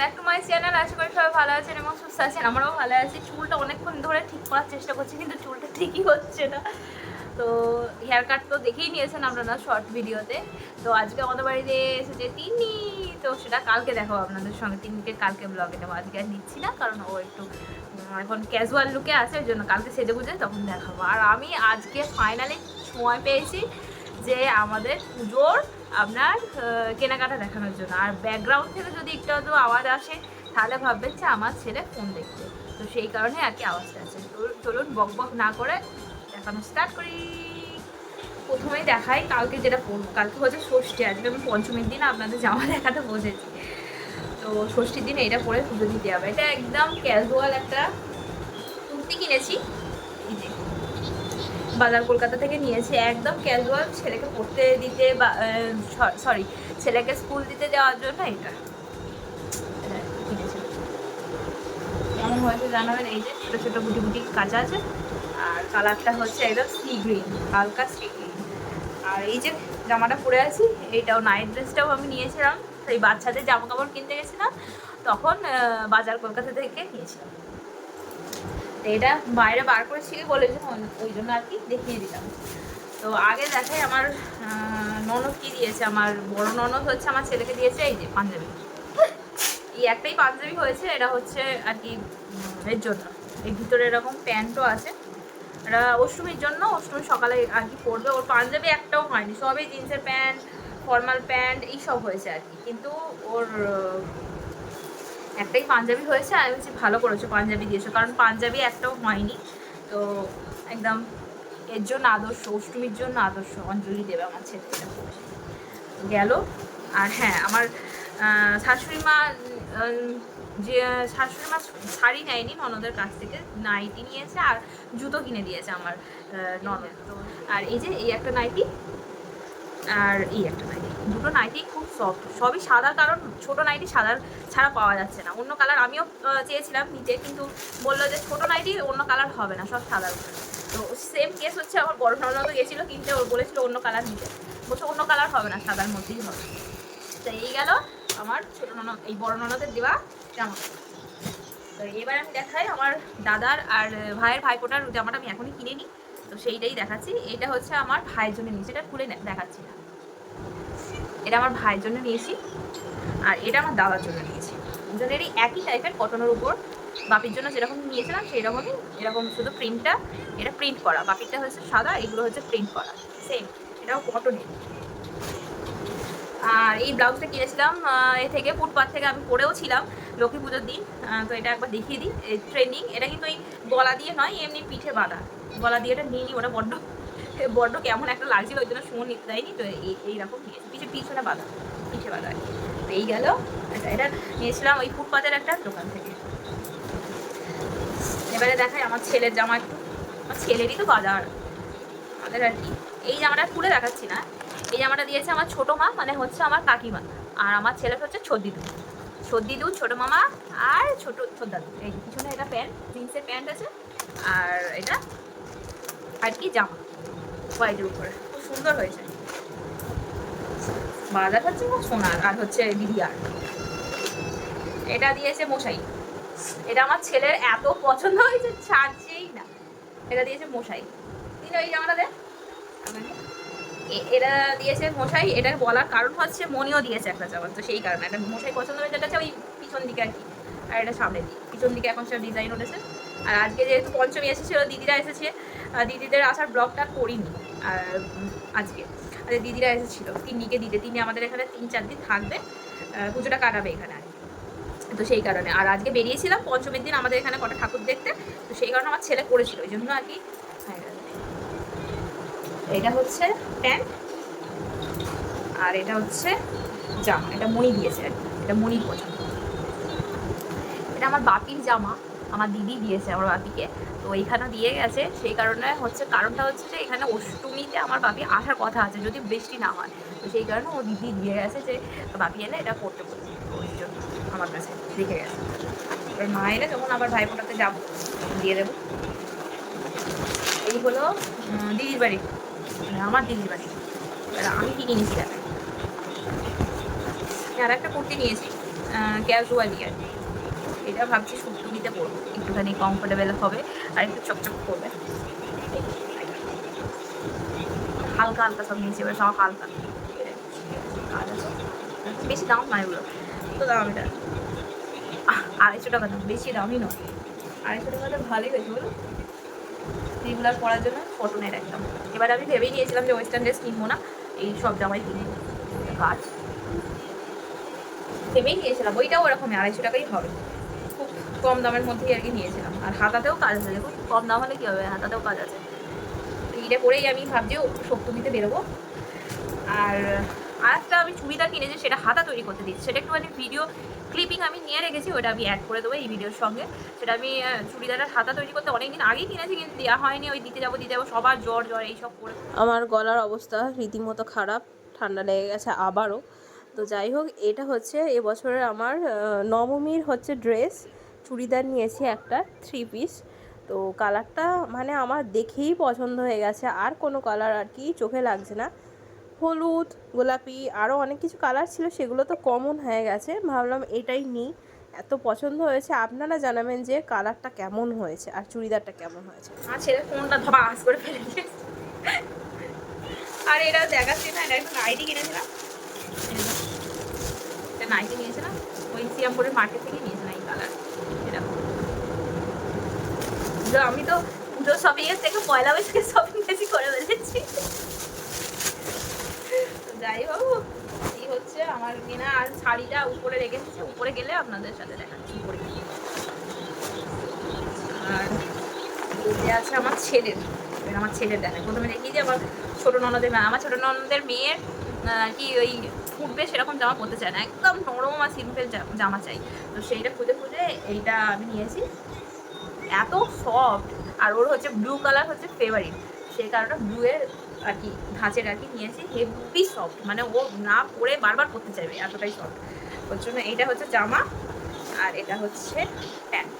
Back to my channel আশা করি সবাই ভালো আছেন এবং সুস্থ আছেন, আমরাও ভালো আছি। চুলটা অনেকক্ষণ ধরে ঠিক করার চেষ্টা করছি, কিন্তু চুলটা ঠিকই হচ্ছে না। তো হেয়ার কাট তো দেখেই নিয়েছেন আপনারা শর্ট ভিডিওতে তো আজকে আমাদের বাড়িতে এসেছে তিনি তো সেটা কালকে দেখাবো আপনাদের সঙ্গে। তিনকে কালকে ব্লগে নেব আজকে আর নিচ্ছি না, কারণ ও একটু এখন ক্যাজুয়াল লুকে আছে ওই জন্য কালকে সেজে বুঝে তখন দেখাবো। আর আমি আজকে ফাইনালি সময় পেয়েছি যে আমাদের পুজোর আপনার কেনাকাটা দেখানোর জন্য। আর ব্যাকগ্রাউন্ড থেকে যদি একটু আধটু আওয়াজ আসে, তাহলে ভাববেন যে আমার ছেলে ফোন দেখছে। তো সেই কারণে আর কি আওয়াজটা আছে চলুন বক বক না করে দেখানো স্টার্ট করি। প্রথমেই দেখাই, কালকে যেটা কালকে হচ্ছে ষষ্ঠী, আজকে আমি পঞ্চমীর দিন আপনাদের জামা দেখাতে বসেছি। তো ষষ্ঠীর দিন এটা পরে পুজো দিতে হবে। এটা একদম ক্যাজুয়াল একটা কুর্তি কিনেছি। বাজার কলকাতা থেকে নিয়েছি। একদম ক্যাজুয়াল ছেলেকে পড়তে দিতে বা সরি ছেলেকে স্কুল দিতে যাওয়ার জন্য এটা। কিনেছিলাম কেমন হয়েছে জানাবেন? এই যে ছোটো ছোটো গুটি গুটি কাঁচা আছে, আর কালারটা হচ্ছে একদম সি গ্রিন হালকা সি গ্রিন আর এই যে জামাটা পরে আছি, এইটাও নাইট ড্রেসটাও আমি নিয়েছিলাম। সেই বাচ্চাদের জামা কাপড় কিনতে গেছিলাম, তখন বাজার কলকাতা থেকে নিয়েছিলাম। তো এটা বাইরে বার করে করেছি বলেছে ওই জন্য আর কি দেখিয়ে দিলাম। তো আগে দেখাই আমার ননদ কি দিয়েছে? আমার বড় ননদ হচ্ছে আমার ছেলেকে দিয়েছে এই যে পাঞ্জাবি। এই একটাই পাঞ্জাবি হয়েছে, এটা হচ্ছে আর কি এর জন্য। এর ভিতরে এরকম প্যান্টও আছে। এটা অষ্টমীর জন্য অষ্টমী সকালে আর কি পরবে। ওর পাঞ্জাবি একটাও হয়নি। সবই জিন্সের প্যান্ট, ফর্মাল প্যান্ট এইসব হয়েছে আর কি। কিন্তু ওর একটাই পাঞ্জাবি হয়েছে আমি বলছি ভালো করেছ পাঞ্জাবি দিয়েছ, কারণ পাঞ্জাবি একটাও হয়নি। তো একদম এর জন্য আদর্শ, অষ্টমীর জন্য আদর্শ, অঞ্জলি দেবে আমার ছেলে গেল, আর হ্যাঁ আমার শাশুড়ি মা যে, শাশুড়ি মা শাড়ি নেয়নি ননদের কাছ থেকে, নাইটি নিয়েছে আর জুতো কিনে দিয়েছে আমার ননদ। আর এই যে, এই একটা নাইটি, আর এই একটা নাইটি, দুটো নাইটি খুব সফট সবই সাদা, কারণ ছোট নাইটি সাদার ছাড়া পাওয়া যাচ্ছে না। অন্য কালার আমিও চেয়েছিলাম নিতে, কিন্তু বলল যে ছোট নাইটি অন্য কালার হবে না, সব সাদার তো সেম কেস হচ্ছে আমার বড় ননদও গেছিল কিনতে বলেছিল অন্য কালার নিতে। বলছে অন্য কালার হবে না, সাদার মধ্যেই হবে। তো এই গেল আমার ছোট ননদ, এই বড় ননদের দেওয়া জামা। তো এবার আমি দেখাই আমার দাদার আর ভাইয়ের ভাইপোটার জামাটা আমি এখনই কিনে নিই। তো সেইটাই দেখাচ্ছি। এটা হচ্ছে আমার ভাইয়ের জন্য নিয়েছি, এটা খুলে দেখাচ্ছি না। এটা আমার ভাইয়ের জন্য নিয়েছি, আর এটা আমার দাদার জন্য নিয়েছি। দুজনেরই একই টাইপের কটনের উপর বাপির জন্য যেরকম নিয়েছিলাম সেই রকমই এরকম শুধু প্রিন্টটা এটা প্রিন্ট করা। বাপিরটা হচ্ছে সাদা, এগুলো হচ্ছে প্রিন্ট করা। সেম এটাও কটনের আর এই ব্লাউজটা কিনেছিলাম এ থেকে ফুটপাথ থেকে আমি পরেও ছিলাম লক্ষ্মী পুজোর দিন। তো এটা একবার দেখিয়ে দিই ট্রেনিং এটা কিন্তু ওই গলা দিয়ে নয়, এমনি পিঠে বাঁধা। গলা দিয়ে এটা নিয়ে নিই ওটা বড্ড বড্ড কেমন একটা লাগছিল, ওই জন্য সুমন নিতে দেয়নি, তো এই, এইরকম নিয়েছি। পিঠে পিছনে বাঁধা, পিছে আর কি। তো এই গেল আচ্ছা এটা নিয়েছিলাম ওই ফুটপাতের একটা দোকান থেকে। এবারে দেখাই আমার ছেলের জামা একটু। আমার ছেলেরই তো বাজার আমাদের আর কি। এই জামাটা খুলে দেখাচ্ছি না। এই জামাটা দিয়েছে আমার ছোট মা মানে হচ্ছে আমার কাকিমা। আর আমার ছেলে হচ্ছে ছদ্দিদু। ছদ্দিদু, ছোট মামা আর ছোট ছোদ্দাদু এই পিছনে এটা প্যান্ট, জিন্সের প্যান্ট আছে, আর এটা আর কি জামা। হোয়াইটের উপরে। খুব সুন্দর হয়েছে। বাজার হচ্ছে সোনার, আর হচ্ছে দিদিয়ার এটা দিয়েছে মশাই। এটা আমার ছেলের এত পছন্দ হয়েছে, ছাড়ছেই না। এটা দিয়েছে মশাই। দিল এই জামাটা দে এ- এটা দিয়েছে মশাই। এটা বলার কারণ হচ্ছে মনিও দিয়েছে একটা জামা তো সেই কারণে। এটা মশাই পছন্দ হয়েছে, এটা ওই পিছন দিকে আর কি। আর এটা সামনে দিকে। পিছন দিকে এখন সব ডিজাইন উঠেছে। আর আজকে যেহেতু পঞ্চমী এসেছিল দিদিরা এসেছে। দিদিদের আসার ব্লগটা করিনি। আর আজকে। আর দিদিরা এসেছিল। তিন্নিকে দিতে। তিনি আমাদের এখানে তিন, চার দিন থাকবে। পুজোটা কাটাবে এখানে আর। তো সেই কারণে। আর আজকে বেরিয়েছিলাম। পঞ্চমীর দিন আমাদের এখানে কটা ঠাকুর দেখতে। তো সেই কারণে আমার ছেলে করেছিল ওই জন্য আর কি, হয়ে। এটা হচ্ছে প্যান্ট। আর এটা হচ্ছে জামা। এটা মণি দিয়েছে আর। এটা মণির পছন্দ। এটা আমার বাপির জামা। আমার দিদি দিয়েছে আমার বাপিকে। তো এইখানে দিয়ে গেছে। সেই কারণে হচ্ছে কারণটা হচ্ছে যে এখানে অষ্টমীতে আমার বাপি আসার কথা আছে, যদি বৃষ্টি না হয়। তো সেই কারণে ও দিদি দিয়ে গেছে যে বাপি এলে এটা করতে বলছে। ওই জন্য আমার কাছে রেখে গেছে। এবার মা এলে যখন আবার ভাইফোঁটাতে যাব। দিয়ে দেবো। এই হলো দিদির বাড়ি। আমার দিদির বাড়ি। আমি কি আমি আর একটা কুর্তি নিয়েছি ক্যাজুয়ালি আর। এটা ভাবছি শুক্তমিতে পরবো। একটুখানি কমফোর্টেবল হবে, আর একটু চকচক করবে। হালকা হালকা সব নিয়েছি, এবার সব হালকা। বেশি দাম নয় এগুলো। তো দাম এটা। আড়াইশো টাকা দাম, বেশি দামই নয়। আড়াইশো টাকা তো ভালোই হয়েছে বলো। রেগুলার পরার জন্য কটনের একদম। এবার আমি ভেবেই নিয়েছিলাম যে ওয়েস্টার্ন ড্রেস কিনবো না, এই সব জামাই কিনে কাজ। ভেবেই নিয়েছিলাম, ওইটাও ওরকমই, আড়াইশো টাকাই হবে। কম দামের মধ্যেই আর কি নিয়েছিলাম। আর হাতাতেও কাজ আছে, দেখুন, কম দাম হলে কী হবে? হাতাতেও কাজ আছে। তো এইটা পরেই আমি ভাবছি সপ্তমীতে বেরোবো। আর আর একটা আমি চুড়িদার কিনেছি, সেটা হাতা তৈরি করতে দিচ্ছি। সেটা একটুখানি ভিডিও ক্লিপিং আমি নিয়ে রেখেছি, ওটা আমি অ্যাড করে দেবো এই ভিডিওর সঙ্গে। সেটা আমি চুড়িদারের হাতা তৈরি করতে অনেকদিন আগেই কিনেছি, কিন্তু দেওয়া হয়নি। ওই দিতে যাব দিতে যাব, সবার জ্বর জ্বর, এইসব করে। আমার গলার অবস্থা রীতিমতো খারাপ, ঠান্ডা লেগে গেছে আবারও। তো যাই হোক, এটা হচ্ছে এবছরের আমার নবমীর হচ্ছে ড্রেস চুড়িদার নিয়েছি একটা থ্রি পিস তো কালারটা মানে আমার দেখেই পছন্দ হয়ে গেছে। আর কোনো কালার আর কি চোখে লাগছে না। হলুদ, গোলাপি আরও অনেক কিছু কালার ছিল, সেগুলো তো কমন হয়ে গেছে। ভাবলাম এটাই নিই। এত পছন্দ হয়েছে। আপনারা জানাবেন যে কালারটা কেমন হয়েছে আর চুড়িদারটা কেমন হয়েছে। আমার ছেলে ফোনটা ধপাস করে ফেলে দিয়েছে। আর এটা দেখাচ্ছি না এটা একটা নাইটি কিনেছিলাম এটা নাইটি নিয়েছিলাম ওই সিয়ামপুরের মার্কেট থেকে নিয়েছিলাম কালার আমি তো পুজো শপিং এর থেকে পয়লা বৈশাখের শপিং বেশি করে ফেলেছি। যাই হোক এই হচ্ছে আমার কেনা আর শাড়িটা উপরে রেখেছি উপরে গেলে আপনাদের সাথে দেখাচ্ছি। উপরে। আর আছে আমার ছেলের। আমার ছেলের দেখায় প্রথমে দেখি যে আমার ছোটো ননদের আমার ছোটো ননদের মেয়ের কি ওই ফুটবে সেরকম জামা পরতে চায় না। একদম নরম আর সিম্পল জামা চাই। তো সেইটা খুঁজে খুঁজে এইটা আমি নিয়েছি। এত সফট আর ওর হচ্ছে ব্লু কালার হচ্ছে ফেভারিট সেই কারণে ব্লু এর আর কি ধাঁচের আর কি নিয়েছি। হেভি সফট মানে ও না পরে বারবার পরতে চাইবে, এতটাই সফট ওর জন্য এইটা হচ্ছে জামা, আর এটা হচ্ছে প্যান্ট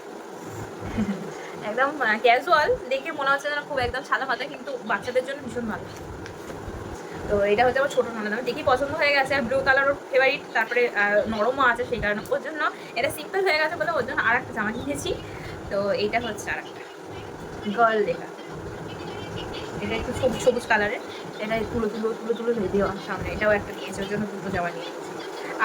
একদম ক্যাজুয়াল দেখে মনে হচ্ছে যেন খুব একদম সাদা মাথা কিন্তু বাচ্চাদের জন্য ভীষণ ভালো। তো এটা হচ্ছে আমার ছোটো আমার দেখি পছন্দ হয়ে গেছে, আর ব্লু কালার ওর ফেভারিট তারপরে নরমও আছে সেই কারণে। ওর জন্য এটা সিম্পল হয়ে গেছে বলে ওর জন্য আর একটা জামা কিনেছি। তো এইটা হচ্ছে আর একটা গার্ল লেখা এটা একটু সবুজ সবুজ কালারের এটা তুলো তুলো তুলো তুলো হয়ে দেওয়া সামনে। এটাও একটা নিয়েছে, ওর জন্য দুটো জামা নিয়ে।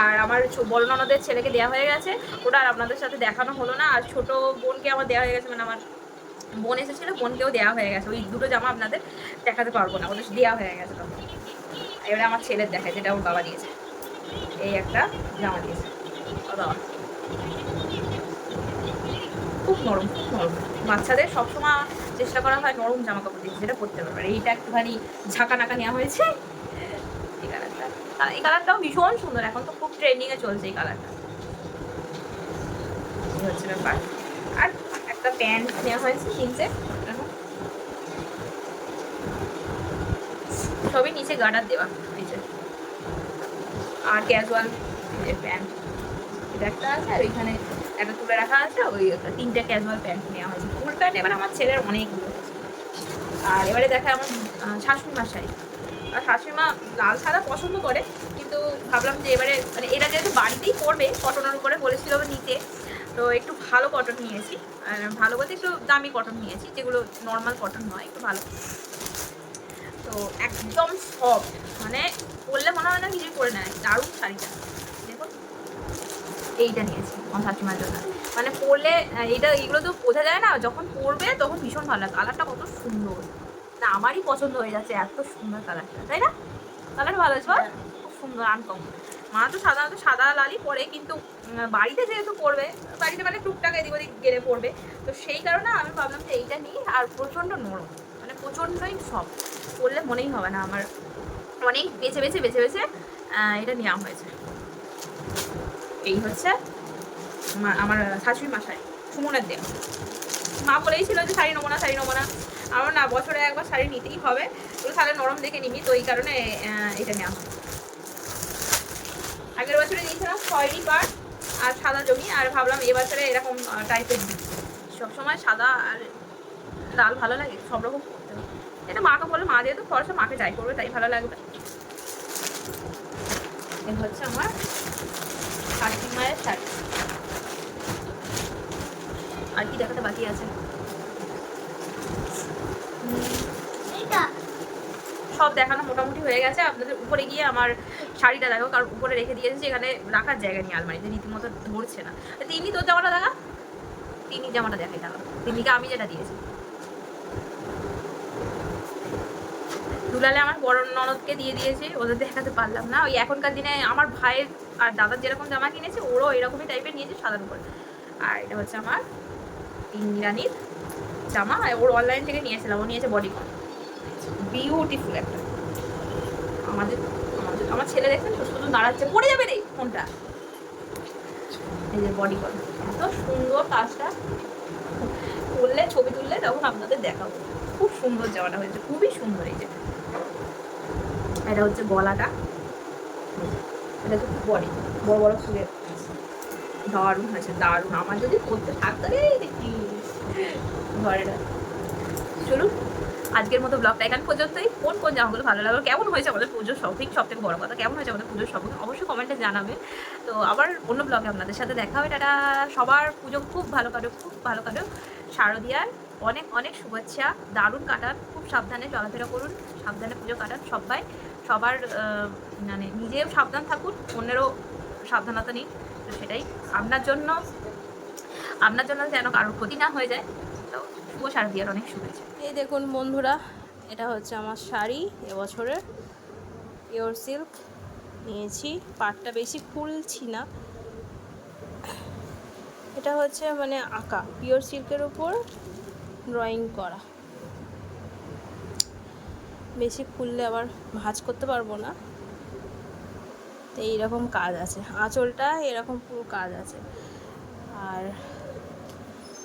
আর আমার বড় ননদের ছেলেকে দেওয়া হয়ে গেছে। ওটা আর আপনাদের সাথে দেখানো হলো না। আর ছোট বোনকে আমার দেওয়া হয়ে গেছে মানে আমার বোন এসেছিল, বোনকেও দেওয়া হয়ে গেছে। ওই দুটো জামা আপনাদের দেখাতে পারব না। ওদের দেওয়া হয়ে গেছে তখন। এবারে আমার ছেলের দেখায়, যেটা ওর বাবা দিয়েছে। এই একটা জামা দিয়েছে। খুব নরম খুব নরম। বাচ্চাদের সবসময় চেষ্টা করা হয় নরম জামা কাপড় দিতে যেটা পরতে পারবে। আর এইটা একটুখানি ঝাঁকা নাকা নেওয়া হয়েছে। এই কালারটা। এই কালারটাও ভীষণ সুন্দর। এখন তো খুব ট্রেন্ডিংয়ে চলছে এই কালারটা। হচ্ছে ব্যাপার। আর একটা প্যান্ট নেওয়া হয়েছে কিনতে। সবই নিচে গার্ডার দেওয়া হয়েছে আর ক্যাজুয়াল প্যান্ট এটা একটা আছে আর ওইখানে একটা তুলে রাখা আছে ওই তিনটে ক্যাজুয়াল প্যান্ট নেওয়া হয়েছে। ফুল প্যান্ট এবার আমার ছেলের অনেকগুলো। আর এবারে দেখা আমার আহ, শাশুড়ি মার শাড়ি আর শাশুড়িমা লাল সাদা পছন্দ করে কিন্তু ভাবলাম যে এবারে মানে এরা যেহেতু বাড়িতেই করবে কটনের উপরে বলেছিল নিতে। তো একটু ভালো কটন নিয়েছি। আর ভালো বলতে একটু দামি কটন নিয়েছি যেগুলো নর্মাল কটন নয় একটু ভালো। তো একদম সফট মানে পরলে মনে হয় না কিছুই করে নেয়। দারুণ শাড়িটা। দেখুন এইটা নিয়েছি আমার শাশুড়িমার জন্য। মানে পরলে এইটা এইগুলো তো বোঝা যায় না যখন পরবে তখন ভীষণ ভালো লাগে। কালারটা কত সুন্দর। না আমারই পছন্দ হয়ে যাচ্ছে এত সুন্দর কালারটা তাই না? কালার ভালো আছে বল? খুব সুন্দর আনকমন মা তো সাধারণত সাদা লালই পরে কিন্তু বাড়িতে যেহেতু পরবে বাড়িতে মানে টুকটাক এদিক ওদিক গেলে পরবে। তো সেই কারণে আমি ভাবলাম যে এইটা নিই আর প্রচণ্ড নরম। প্রচণ্ডই সব পরলে মনেই হবে না আমার। অনেক বেছে বেছে বেছে বেছে এটা নেওয়া হয়েছে। এই হচ্ছে আমার- শাশুড়ি মা শাড়ি সুমনের দেওয়া মা বলেই ছিল যে শাড়ি নেব না, শাড়ি নেব না। আমার না, বছরে একবার শাড়ি নিতেই হবে। তো তাহলে নরম দেখে নিবি, তো এই কারণে এটা নেওয়া হয়। আগের বছরে নিয়েছিলাম খয়েরি পাট আর সাদা জমি, আর ভাবলাম এবছরে এরকম টাইপের সবসময় সাদা আর লাল ভালো লাগে, সব রকম এটা মাকে বলে মা যেহেতু খরচা মাকে যাই করবে তাই ভালো লাগবে। এ হচ্ছে আমার কার্তিক মায়ের শাড়ি। আর কি দেখাতে বাকি আছে? সব দেখানো মোটামুটি হয়ে গেছে। আপনাদের উপরে গিয়ে আমার শাড়িটা দেখো কারণ উপরে রেখে দিয়েছে এখানে রাখার জায়গা নেই আলমারিতে রীতিমতো ধরছে না। তিনি তোর জামাটা দেখা? তিনি জামাটা দেখাই দেখা তিনিকে আমি যেটা দিয়েছি। দুলালে আমার বড় ননদকে দিয়ে দিয়েছে, ওদের দেখাতে পারলাম না। ওই এখনকার দিনে আমার ভাইয়ের আর দাদার যেরকম জামা কিনেছে, ওরও এরকমই টাইপের নিয়েছে সাদার উপর। আর এটা হচ্ছে আমার ইন্দিরানির জামা ওর অনলাইন থেকে নিয়েছিলাম ও নিয়েছে বডিকন বিউটিফুল একটা। আমাদের আমাদের, আমার ছেলে দেখছেন শুধু নাড়াচ্ছে পড়ে যাবে রে ফোনটা। এই যে বডি কল এত সুন্দর কাজটা। করলে ছবি তুললে তখন আপনাদের দেখাবো। খুব সুন্দর জামাটা হয়েছে, খুবই সুন্দর এই যে। এটা হচ্ছে গলাটা। এটা হচ্ছে বডি বড় বড় বড় ফুলের দারুণ হয়েছে, দারুণ। আমার যদি করতে থাকতো রে দেখি। ঘরেটা চলুন, আজকের মতো ব্লগটা এখানে পর্যন্তই। কোন কোন জামাগুলো ভালো লাগল, কেমন হয়েছে আমাদের পুজোর শপিং সব থেকে বড় কথা, কেমন হয়েছে আমাদের পুজোর শপিং অবশ্যই কমেন্টে জানাবে। তো আবার অন্য ব্লগে আপনাদের সাথে দেখা হবে এটা সবার পুজো খুব ভালো কাটুক, খুব ভালো কাটুক। শারদিয়ার অনেক অনেক শুভেচ্ছা। দারুণ কাটান। খুব সাবধানে চলাফেরা করুন। সাবধানে পুজো কাটান সবাই। সবার মানে নিজেও সাবধান থাকুন, অন্যেরও সাবধানতা নিন। তো সেটাই। আপনার জন্য আপনার জন্য যেন কারোর ক্ষতি না হয়ে যায়, তো শুভ শারদিয়ার অনেক শুভেচ্ছা। এই দেখুন বন্ধুরা, এটা হচ্ছে আমার শাড়ি এবছরের। পিওর সিল্ক নিয়েছি। পাটটা বেশি খুলছি না। এটা হচ্ছে মানে আঁকা। পিওর সিল্কের উপর ড্রয়িং করা। বেশি খুললে আবার ভাঁজ করতে পারব না। তো এইরকম কাজ আছে। আঁচলটা এরকম পুরো কাজ আছে। আর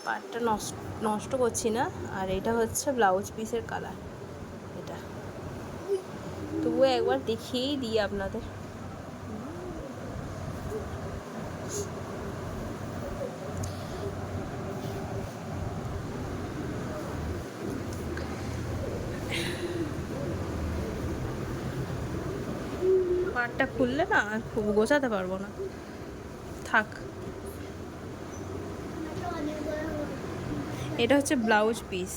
পাটটা নষ্ট নষ্ট করছি না। আর এটা হচ্ছে ব্লাউজ পিসের কালার এটা। তবুও একবার দেখিয়েই দিই আপনাদের। পাটটা খুললে না খুব গোছাতে পারব না। থাক। এটা হচ্ছে ব্লাউজ পিস।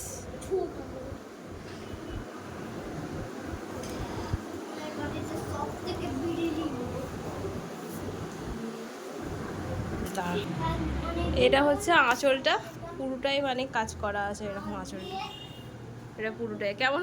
এটা হচ্ছে আঁচলটা। পুরোটাই মানে কাজ করা আছে এরকম আঁচলটা। এটা পুরোটাই। কেমন